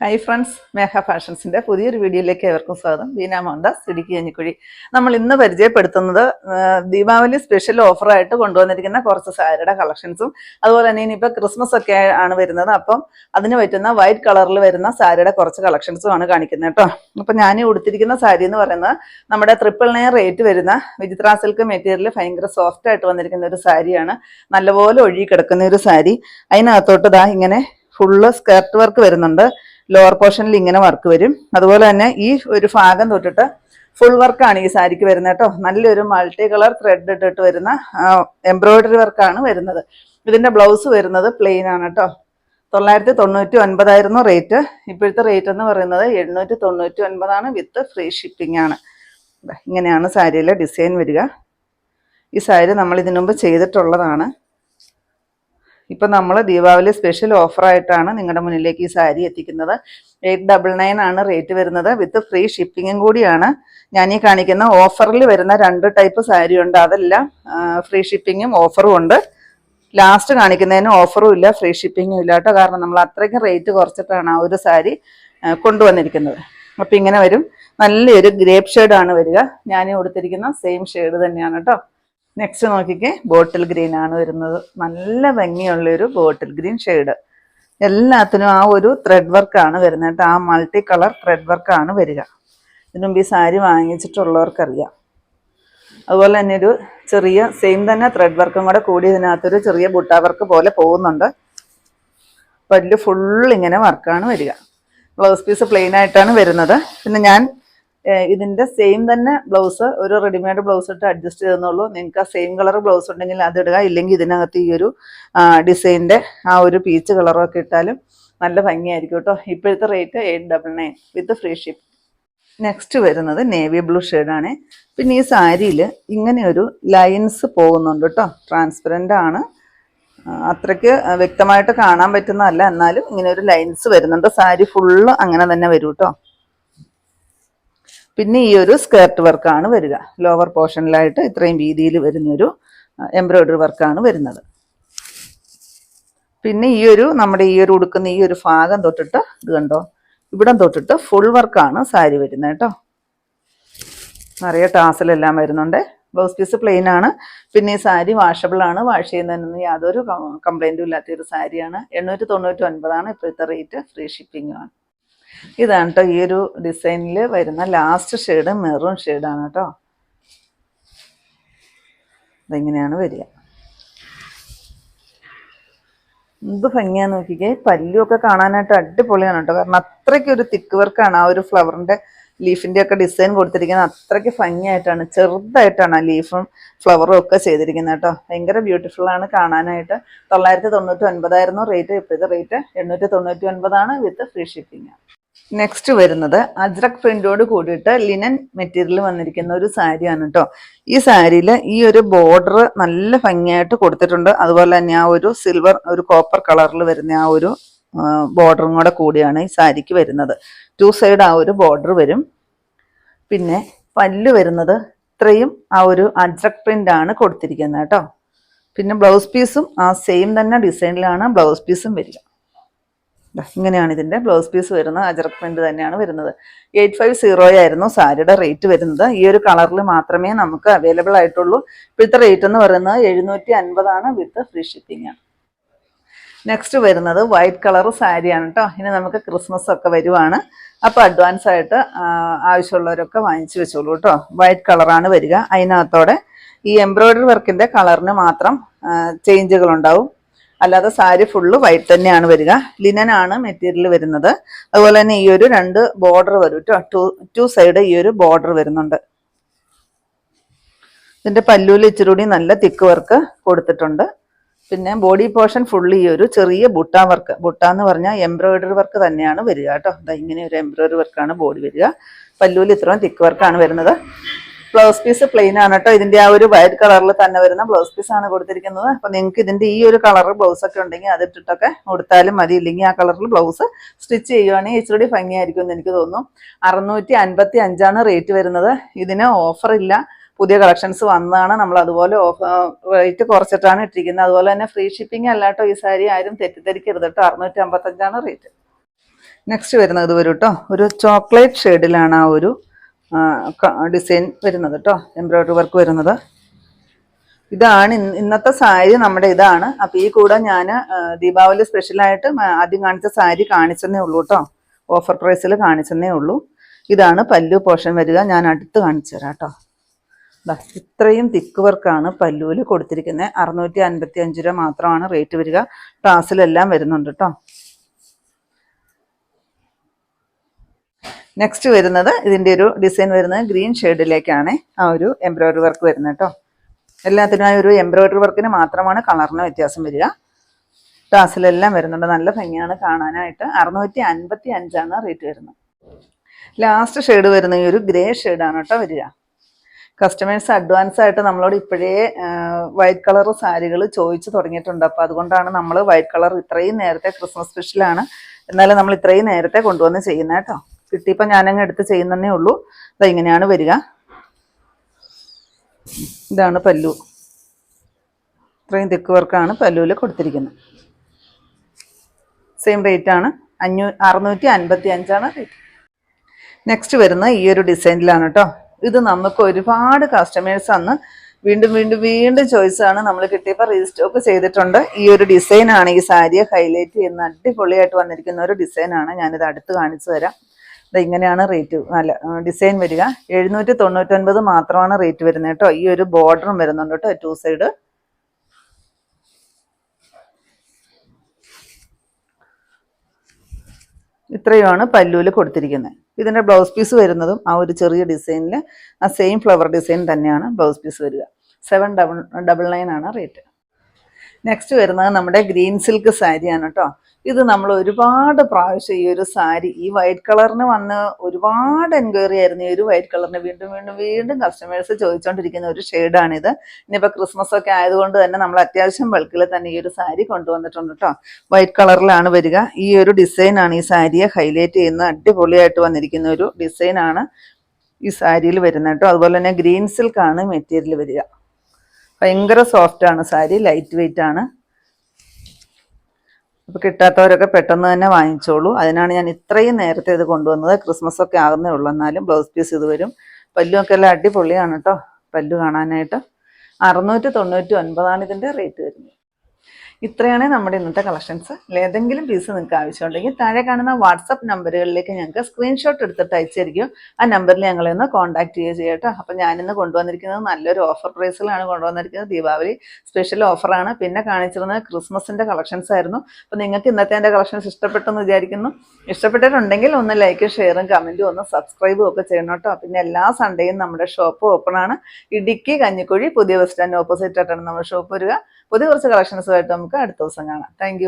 Hi friends മേഘ ഫാഷൻസിന്റെ പുതിയൊരു വീഡിയോയിലേക്ക് ഏവർക്കും സ്വാഗതം. ബീന മോഹൻദാസ് ഇടുക്കി കഞ്ഞിക്കുഴി. നമ്മൾ ഇന്ന് പരിചയപ്പെടുത്തുന്നത് ദീപാവലി സ്പെഷ്യൽ ഓഫറായിട്ട് കൊണ്ടുവന്നിരിക്കുന്ന കുറച്ച് സാരിയുടെ കളക്ഷൻസും അതുപോലെ തന്നെ ഇനിയിപ്പോൾ ക്രിസ്മസ് ഒക്കെ ആണ് വരുന്നത്. അപ്പം അതിന് പറ്റുന്ന വൈറ്റ് കളറിൽ വരുന്ന സാരിയുടെ കുറച്ച് കളക്ഷൻസും ആണ് കാണിക്കുന്നത് കേട്ടോ. അപ്പം ഞാൻ ഉടുത്തിരിക്കുന്ന സാരി എന്ന് പറയുന്നത് നമ്മുടെ ട്രിപ്പിൾ നയൻ റേറ്റ് വരുന്ന വിചിത്ര സിൽക്ക് മെറ്റീരിയൽ ഭയങ്കര സോഫ്റ്റ് ആയിട്ട് വന്നിരിക്കുന്ന ഒരു സാരിയാണ്. നല്ലപോലെ ഒഴുകി കിടക്കുന്ന ഒരു സാരി. അതിനകത്തോട്ട് ദാ ഇങ്ങനെ ഫുള്ള് സ്കേർട്ട് വർക്ക് വരുന്നുണ്ട്. ലോവർ പോർഷനിൽ ഇങ്ങനെ വർക്ക് വരും. അതുപോലെ തന്നെ ഈ ഒരു ഭാഗം തൊട്ടിട്ട് ഫുൾ വർക്കാണ് ഈ സാരിക്ക് വരുന്നത് കേട്ടോ. നല്ലൊരു മൾട്ടി കളർ ത്രെഡ് ഇട്ടിട്ട് വരുന്ന എംബ്രോയിഡറി വർക്കാണ് വരുന്നത്. ഇതിന്റെ ബ്ലൗസ് വരുന്നത് പ്ലെയിൻ ആണ് കേട്ടോ. തൊള്ളായിരത്തി തൊണ്ണൂറ്റി ഒൻപതായിരുന്നു റേറ്റ് ഇപ്പോഴത്തെ റേറ്റ് എന്ന് പറയുന്നത് എണ്ണൂറ്റി തൊണ്ണൂറ്റി ഒൻപതാണ് വിത്ത് ഫ്രീ ഷിപ്പിംഗ് ആണ് ഇങ്ങനെയാണ് സാരിയിലെ ഡിസൈൻ വരിക. ഈ സാരി നമ്മൾ ഇതിനു മുമ്പ് ചെയ്തിട്ടുള്ളതാണ്. ഇപ്പം നമ്മൾ ദീപാവലി സ്പെഷ്യൽ ഓഫറായിട്ടാണ് നിങ്ങളുടെ മുന്നിലേക്ക് ഈ സാരി എത്തിക്കുന്നത്. എയ്റ്റ് ഡബിൾ നയൻ ആണ് റേറ്റ് വരുന്നത്. വിത്ത് ഫ്രീ ഷിപ്പിങ്ങും കൂടിയാണ്. ഞാൻ ഈ കാണിക്കുന്ന ഓഫറിൽ വരുന്ന രണ്ട് ടൈപ്പ് സാരി ഉണ്ട് അതെല്ലാം ഫ്രീ ഷിപ്പിങ്ങും ഓഫറും ഉണ്ട്. ലാസ്റ്റ് കാണിക്കുന്നതിന് ഓഫറും ഇല്ല ഫ്രീ ഷിപ്പിങ്ങും ഇല്ല കേട്ടോ. കാരണം നമ്മൾ അത്രയ്ക്കും റേറ്റ് കുറച്ചിട്ടാണ് ആ ഒരു സാരി കൊണ്ടുവന്നിരിക്കുന്നത്. അപ്പം ഇങ്ങനെ വരും. നല്ലൊരു ഗ്രേപ്പ് ഷെയ്ഡാണ് വരിക. ഞാൻ കൊടുത്തിരിക്കുന്ന സെയിം ഷെയ്ഡ് തന്നെയാണ് കേട്ടോ. നെക്സ്റ്റ് നോക്കിക്കേ ബോട്ടിൽ ഗ്രീൻ ആണ് വരുന്നത്. നല്ല ഭംഗിയുള്ളൊരു ബോട്ടിൽ ഗ്രീൻ ഷെയ്ഡ് എല്ലാത്തിനും ആ ഒരു ത്രെഡ് വർക്കാണ് വരുന്നത് ആ മൾട്ടി കളർ ത്രെഡ് വർക്കാണ് വരിക. ഇതിനു മുമ്പ് ഈ സാരി വാങ്ങിച്ചിട്ടുള്ളവർക്കറിയാം. അതുപോലെ തന്നെ ഒരു ചെറിയ സെയിം തന്നെ ത്രെഡ് വർക്കും കൂടെ കൂടി ഇതിനകത്തൊരു ചെറിയ ബുട്ടാ വർക്ക് പോലെ പോകുന്നുണ്ട്. പല്ല് ഫുൾ ഇങ്ങനെ വർക്കാണ് വരിക. ബ്ലൗസ് പീസ് പ്ലെയിൻ ആയിട്ടാണ് വരുന്നത്. പിന്നെ ഞാൻ ഇതിന്റെ സെയിം തന്നെ ബ്ലൗസ് ഒരു റെഡിമെയ്ഡ് ബ്ലൗസ് ഇട്ട് അഡ്ജസ്റ്റ് ചെയ്തെന്നുള്ളൂ നിങ്ങൾക്ക് ആ സെയിം കളർ ബ്ലൗസ് ഉണ്ടെങ്കിൽ അത് ഇടുക. ഇല്ലെങ്കിൽ ഇതിനകത്ത് ഈ ഒരു ഡിസൈനിന്റെ ആ ഒരു പീച്ച് കളറും ഒക്കെ ഇട്ടാലും നല്ല ഭംഗിയായിരിക്കും കേട്ടോ. ഇപ്പോഴത്തെ rate eight double nine with free ship next വരുന്നത് നേവി ബ്ലൂ ഷെയ്ഡാണ് പിന്നെ ഈ സാരിയിൽ ഒരു ലൈൻസ് പോകുന്നുണ്ട് കേട്ടോ. ട്രാൻസ്പെറന്റ് ആണ്. അത്രയ്ക്ക് വ്യക്തമായിട്ട് കാണാൻ പറ്റുന്നതല്ല. എന്നാലും ഇങ്ങനെ ഒരു ലൈൻസ് വരുന്നുണ്ട്. സാരി ഫുള്ള് അങ്ങനെ തന്നെ വരും കേട്ടോ. പിന്നെ ഈ ഒരു സ്കേർട്ട് വർക്കാണ് വരിക. ലോവർ പോർഷനിലായിട്ട് ഇത്രയും വീതിയിൽ വരുന്നൊരു എംബ്രോയിഡറി വർക്കാണ് വരുന്നത്. പിന്നെ ഈ ഒരു നമ്മുടെ ഈ ഒരു ഉടുക്കുന്ന ഈ ഒരു ഭാഗം തൊട്ടിട്ട് ഇത് കണ്ടോ? ഇവിടം തൊട്ടിട്ട് ഫുൾ വർക്കാണ് സാരി വരുന്നത് കേട്ടോ. നിറയെ ടാസലെല്ലാം വരുന്നുണ്ട്. ബ്ലൗസ് പീസ് പ്ലെയിൻ ആണ്. പിന്നെ ഈ സാരി വാഷബിൾ ആണ്. വാഷ് ചെയ്യുന്നതിനൊന്നും യാതൊരു കംപ്ലൈന്റും ഇല്ലാത്ത ഒരു സാരിയാണ്. എണ്ണൂറ്റി തൊണ്ണൂറ്റി ഒൻപതാണ് ഇപ്പോഴത്തെ റേറ്റ് ഫ്രീ ഷിപ്പിംഗ് ആണ്. ഇതാണ് കേട്ടോ ഈ ഒരു ഡിസൈനിൽ വരുന്ന ലാസ്റ്റ് ഷെയ്ഡ് മെറൂൺ ഷെയ്ഡാണ് കേട്ടോ ഇതെങ്ങനെയാണ് വരിക? എന്ത് ഭംഗിയാന്ന് നോക്കിക്കേ. പല്ലുമൊക്കെ കാണാനായിട്ട് അടിപൊളിയാണ് കേട്ടോ കാരണം അത്രയ്ക്ക് ഒരു തിക്ക് വർക്കാണ് ആ ഒരു ഫ്ലവറിന്റെ ലീഫിന്റെ ഒക്കെ ഡിസൈൻ കൊടുത്തിരിക്കുന്നത്. അത്രയ്ക്ക് ഭംഗിയായിട്ടാണ് ചെറുതായിട്ടാണ് ആ ലീഫും ഫ്ലവറും ഒക്കെ ചെയ്തിരിക്കുന്നത് കേട്ടോ ഭയങ്കര ബ്യൂട്ടിഫുൾ ആണ് കാണാനായിട്ട്. തൊള്ളായിരത്തി തൊണ്ണൂറ്റി ഒൻപതായിരുന്നു റേറ്റ് ഇപ്പോഴത്തെ റേറ്റ് എണ്ണൂറ്റി തൊണ്ണൂറ്റി ഒൻപതാണ് വിത്ത് ഫ്രീ ഷിപ്പിംഗ് നെക്സ്റ്റ് വരുന്നത് അജ്രക് പ്രിന്റോട് കൂടിയിട്ട് ലിനൻ മെറ്റീരിയൽ വന്നിരിക്കുന്ന ഒരു സാരിയാണ് കേട്ടോ ഈ സാരിയിൽ ഈ ഒരു ബോർഡർ നല്ല ഭംഗിയായിട്ട് കൊടുത്തിട്ടുണ്ട്. അതുപോലെ തന്നെ ആ ഒരു സിൽവർ ഒരു കോപ്പർ കളറിൽ വരുന്ന ആ ഒരു ബോർഡറും കൂടെ കൂടിയാണ് ഈ സാരിക്ക് വരുന്നത്. ടു സൈഡ് ആ ഒരു ബോർഡർ വരും. പിന്നെ പല്ല് വരുന്നത് ഇത്രയും ആ ഒരു അജ്രക് പ്രിന്റ് ആണ് കൊടുത്തിരിക്കുന്നത് കേട്ടോ പിന്നെ ബ്ലൗസ് പീസും ആ സെയിം തന്നെ ഡിസൈനിലാണ് ബ്ലൗസ് പീസും വരിക. ഇങ്ങനെയാണ് ഇതിന്റെ ബ്ലൗസ് പീസ് വരുന്നത്. അജറക് പ്രിന്റ് തന്നെയാണ് വരുന്നത്. എയ്റ്റ് ഫൈവ് സീറോ ആയിരുന്നു സാരിയുടെ റേറ്റ് വരുന്നത്. ഈ ഒരു കളറിൽ മാത്രമേ നമുക്ക് അവൈലബിൾ ആയിട്ടുള്ളൂ. ഇപ്പോഴത്തെ റേറ്റ് എന്ന് പറയുന്നത് എഴുന്നൂറ്റി അൻപതാണ് വിത്ത് ഫ്രീ ഷിപ്പിംഗ് ആണ്. നെക്സ്റ്റ് വരുന്നത് വൈറ്റ് കളർ സാരിയാണ് കേട്ടോ ഇനി നമുക്ക് ക്രിസ്മസ് ഒക്കെ വരുവാണ്. അപ്പോൾ അഡ്വാൻസ് ആയിട്ട് ആവശ്യമുള്ളവരൊക്കെ വാങ്ങിച്ചു വെച്ചോളൂ കേട്ടോ വൈറ്റ് കളറാണ് വരിക. അതിനകത്തോടെ ഈ എംബ്രോയ്ഡറി വർക്കിന്റെ കളറിന് മാത്രം ചേഞ്ചുകൾ ഉണ്ടാവും. അല്ലാതെ സാരി ഫുള്ള് വൈറ്റ് തന്നെയാണ് വരിക. ലിനൻ ആണ് മെറ്റീരിയൽ വരുന്നത്. അതുപോലെ തന്നെ ഈ ഒരു രണ്ട് ബോർഡർ വരും കേട്ടോ ടു ടു സൈഡ് ഈ ഒരു ബോർഡർ വരുന്നുണ്ട്. ഇതിന്റെ പല്ലൂൽ ഇച്ചിരി കൂടി നല്ല തിക്ക് വർക്ക് കൊടുത്തിട്ടുണ്ട്. പിന്നെ ബോഡി പോർഷൻ ഫുള്ള് ഈ ഒരു ചെറിയ ബുട്ട വർക്ക് ബുട്ട എന്ന് പറഞ്ഞാൽ എംബ്രോയിഡറി വർക്ക് തന്നെയാണ് വരിക കേട്ടോ ഇങ്ങനെ ഒരു എംബ്രോയിഡറി വർക്കാണ് ബോഡി വരിക. പല്ലൂൽ ഇത്രയും തിക്ക് വർക്കാണ് വരുന്നത്. ബ്ലൗസ് പീസ് പ്ലെയിൻ ആണ് കേട്ടോ. ഇതിന്റെ ആ ഒരു വൈറ്റ് കളറിൽ തന്നെ വരുന്ന ബ്ലൗസ് പീസ് ആണ് കൊടുത്തിരിക്കുന്നത്. അപ്പൊ നിങ്ങൾക്ക് ഇതിന്റെ ഈ ഒരു കളർ ബ്ലൗസ് ഒക്കെ ഉണ്ടെങ്കിൽ അതിട്ടിട്ടൊക്കെ കൊടുത്താലും മതി. ഇല്ലെങ്കിൽ ആ കളറിൽ ബ്ലൗസ് സ്റ്റിച്ച് ചെയ്യുവാണെങ്കിൽ ഇച്ചിരി ഭംഗിയായിരിക്കും എന്ന് എനിക്ക് തോന്നുന്നു. അറുന്നൂറ്റി അൻപത്തി അഞ്ചാണ് റേറ്റ് വരുന്നത്. ഇതിന് ഓഫർ ഇല്ല. പുതിയ കളക്ഷൻസ് വന്നതാണ്. നമ്മൾ അതുപോലെ ഓഫർ റേറ്റ് കുറച്ചിട്ടാണ് ഇട്ടിരിക്കുന്നത്. അതുപോലെ തന്നെ ഫ്രീ ഷിപ്പിംഗ് അല്ലാട്ടോ ഈ സാരി ആരും തെറ്റിദ്ധരിക്കരുത് കേട്ടോ. അറുന്നൂറ്റി അമ്പത്തഞ്ചാണ് റേറ്റ് നെക്സ്റ്റ് വരുന്നത് ഇത് വരും കേട്ടോ. ഒരു ചോക്ലേറ്റ് ഷെയ്ഡിലാണ് ആ ഒരു ഡിസൈൻ വരുന്നത് കേട്ടോ എംബ്രോയ്ഡറി വർക്ക് വരുന്നത്. ഇതാണ് ഇന്നത്തെ സാരി നമ്മുടെ ഇതാണ്. അപ്പൊ ഈ കൂടെ ഞാൻ ദീപാവലി സ്പെഷ്യലായിട്ട് ആദ്യം കാണിച്ച സാരി കാണിച്ചെന്നേ ഉള്ളൂ കേട്ടോ ഓഫർ പ്രൈസിൽ കാണിച്ചെന്നേ ഉള്ളൂ. ഇതാണ് പല്ലു പോർഷൻ വരിക. ഞാൻ അടുത്ത് കാണിച്ചു തരാം കേട്ടോ ഇത്രയും തിക്ക് വർക്കാണ് പല്ലുവിൽ കൊടുത്തിരിക്കുന്നത് അറുന്നൂറ്റി അൻപത്തി അഞ്ച് രൂപ മാത്രമാണ് റേറ്റ് വരിക. ടാസിലെല്ലാം വരുന്നുണ്ട് കേട്ടോ നെക്സ്റ്റ് വരുന്നത് ഇതിന്റെ ഒരു ഡിസൈൻ വരുന്നത് ഗ്രീൻ ഷെയ്ഡിലേക്കാണ് ആ ഒരു എംബ്രോയ്ഡറി വർക്ക് വരുന്നത് കേട്ടോ എല്ലാത്തിനും ഒരു എംബ്രോയ്ഡറി വർക്കിന് മാത്രമാണ് കളറിന് വ്യത്യാസം വരിക. ടാസിലെല്ലാം വരുന്നുണ്ട്. നല്ല ഭംഗിയാണ് കാണാനായിട്ട്. അറുന്നൂറ്റി അൻപത്തി അഞ്ചാണ് റേറ്റ് വരുന്നത്. ലാസ്റ്റ് ഷെയ്ഡ് വരുന്ന ഈ ഒരു ഗ്രേ ഷെയ്ഡാണ് കേട്ടോ വരിക. കസ്റ്റമേഴ്സ് അഡ്വാൻസ് ആയിട്ട് നമ്മളോട് ഇപ്പോഴേ വൈറ്റ് കളർ സാരികൾ ചോദിച്ചു തുടങ്ങിയിട്ടുണ്ട്. അപ്പോൾ അതുകൊണ്ടാണ് നമ്മൾ വൈറ്റ് കളർ ഇത്രയും നേരത്തെ ക്രിസ്മസ് സ്പെഷ്യലാണ് എന്നാലും നമ്മൾ ഇത്രയും നേരത്തെ കൊണ്ടുവന്ന് ചെയ്യുന്നത് കേട്ടോ കിട്ടിയപ്പോൾ ഞാനങ്ങ് എടുത്ത് ചെയ്യുന്നതേ ഉള്ളൂ. ഇതാ ഇങ്ങനെയാണ് വരിക. ഇതാണ് പല്ലു. ഇത്രയും തിക്ക് വർക്കാണ് പല്ലുവിൽ കൊടുത്തിരിക്കുന്നത്. സെയിം റേറ്റ് ആണ്. അഞ്ഞൂ അറുന്നൂറ്റി അൻപത്തി അഞ്ചാണ് റേറ്റ് നെക്സ്റ്റ് വരുന്ന ഈ ഒരു ഡിസൈനിലാണ് കേട്ടോ ഇത് നമുക്ക് ഒരുപാട് കസ്റ്റമേഴ്സ് അന്ന് വീണ്ടും വീണ്ടും വീണ്ടും ചോയ്സ് ആണ് നമ്മൾ കിട്ടിയപ്പോൾ റീസ്റ്റോക്ക് ചെയ്തിട്ടുണ്ട്. ഈ ഒരു ഡിസൈനാണ് ഈ സാരിയെ ഹൈലൈറ്റ് ചെയ്യുന്ന അടിപൊളിയായിട്ട് വന്നിരിക്കുന്ന ഒരു ഡിസൈനാണ് ഞാനിത് അടുത്ത് കാണിച്ചു തരാം. ഇങ്ങനെയാണ് റേറ്റ് നല്ല ഡിസൈൻ വരിക. എഴുന്നൂറ്റി തൊണ്ണൂറ്റൊൻപത് മാത്രമാണ് റേറ്റ് വരുന്നത് കേട്ടോ. ഈ ഒരു ബോർഡറും വരുന്നുണ്ട് കേട്ടോ ടു സൈഡ്. ഇത്രയുമാണ് പല്ലൂൽ കൊടുത്തിരിക്കുന്നത്. ഇതിന്റെ ബ്ലൗസ് പീസ് വരുന്നതും ആ ഒരു ചെറിയ ഡിസൈനിൽ ആ സെയിം ഫ്ലവർ ഡിസൈൻ തന്നെയാണ് ബ്ലൗസ് പീസ് വരിക. സെവൻ ഡബിൾ ഡബിൾ നയൻ ആണ് റേറ്റ്. നെക്സ്റ്റ് വരുന്നത് നമ്മുടെ ഗ്രീൻ സിൽക്ക് സാരിയാണ് കേട്ടോ ഇത് നമ്മൾ ഒരുപാട് പ്രാവശ്യം ഈ ഒരു സാരി ഈ വൈറ്റ് കളറിന് വന്ന് ഒരുപാട് എൻക്വയറി ആയിരുന്നു. ഈ ഒരു വൈറ്റ് കളറിന് വീണ്ടും വീണ്ടും വീണ്ടും കസ്റ്റമേഴ്സ് ചോദിച്ചുകൊണ്ടിരിക്കുന്ന ഒരു ഷെയ്ഡാണിത് ഇനിയിപ്പോൾ ക്രിസ്മസ് ഒക്കെ ആയതുകൊണ്ട് തന്നെ നമ്മൾ അത്യാവശ്യം ബൾക്കിൽ തന്നെ ഈ ഒരു സാരി കൊണ്ടുവന്നിട്ടുണ്ട് കേട്ടോ വൈറ്റ് കളറിലാണ് വരിക. ഈ ഒരു ഡിസൈനാണ് ഈ സാരിയെ ഹൈലൈറ്റ് ചെയ്യുന്ന അടിപൊളിയായിട്ട് വന്നിരിക്കുന്ന ഒരു ഡിസൈനാണ് ഈ സാരിയിൽ വരുന്നത് കേട്ടോ അതുപോലെ തന്നെ ഗ്രീൻ സിൽക്കാണ് മെറ്റീരിയൽ വരിക. ഭയങ്കര സോഫ്റ്റ് ആണ്. സാരി ലൈറ്റ് വെയിറ്റ് ആണ്. അപ്പോൾ കിട്ടാത്തവരൊക്കെ പെട്ടെന്ന് തന്നെ വാങ്ങിച്ചോളൂ. അതിനാണ് ഞാൻ ഇത്രയും നേരത്തെ ഇത് കൊണ്ടുവന്നത്. ക്രിസ്മസ് ഒക്കെ ആകുന്നേ ഉള്ളൂ. എന്നാലും ബ്ലൗസ് പീസ് ഇത് വരും. പല്ലുമൊക്കെ എല്ലാം അടിപൊളിയാണ് കേട്ടോ പല്ലു കാണാനായിട്ട്. അറുന്നൂറ്റി തൊണ്ണൂറ്റി ഒൻപതാണ് ഇതിന്റെ റേറ്റ് വരുന്നത്. ഇത്രയാണ് നമ്മുടെ ഇന്നത്തെ കളക്ഷൻസ് ഏതെങ്കിലും പീസ് നിങ്ങൾക്ക് ആവശ്യമുണ്ടെങ്കിൽ താഴെ കാണുന്ന വാട്സപ്പ് നമ്പറുകളിലേക്ക് ഞങ്ങൾക്ക് സ്ക്രീൻഷോട്ട് എടുത്തിട്ട് അയച്ചിരിക്കും. ആ നമ്പറിൽ ഞങ്ങളെ ഒന്ന് കോൺടാക്ട് ചെയ്യുക ചെയ്യട്ടോ അപ്പം ഞാനിന്ന് കൊണ്ടുവന്നിരിക്കുന്നത് നല്ലൊരു ഓഫർ പ്രൈസിലാണ് കൊണ്ടുവന്നിരിക്കുന്നത്. ദീപാവലി സ്പെഷ്യൽ ഓഫറാണ് പിന്നെ കാണിച്ചിരുന്നത് ക്രിസ്മസിന്റെ കളക്ഷൻസ് ആയിരുന്നു. അപ്പം നിങ്ങൾക്ക് ഇന്നത്തെ എന്റെ കളക്ഷൻസ് ഇഷ്ടപ്പെട്ടെന്ന് വിചാരിക്കുന്നു. ഇഷ്ടപ്പെട്ടിട്ടുണ്ടെങ്കിൽ ഒന്ന് ലൈക്കും ഷെയറും കമന്റും ഒന്ന് സബ്സ്ക്രൈബും ഒക്കെ ചെയ്യണം കേട്ടോ. പിന്നെ എല്ലാ സൺഡേയും നമ്മുടെ ഷോപ്പ് ഓപ്പൺ ആണ്. ഇടുക്കി കഞ്ഞിക്കുഴി പുതിയ ബസ് സ്റ്റാൻഡ് ഓപ്പോസിറ്റ് ആയിട്ടാണ് നമ്മുടെ ഷോപ്പ് വരിക. പുതിയ കുറച്ച് കളക്ഷൻസുമായിട്ട് നമുക്ക് അടുത്ത ദിവസം കാണാം. താങ്ക്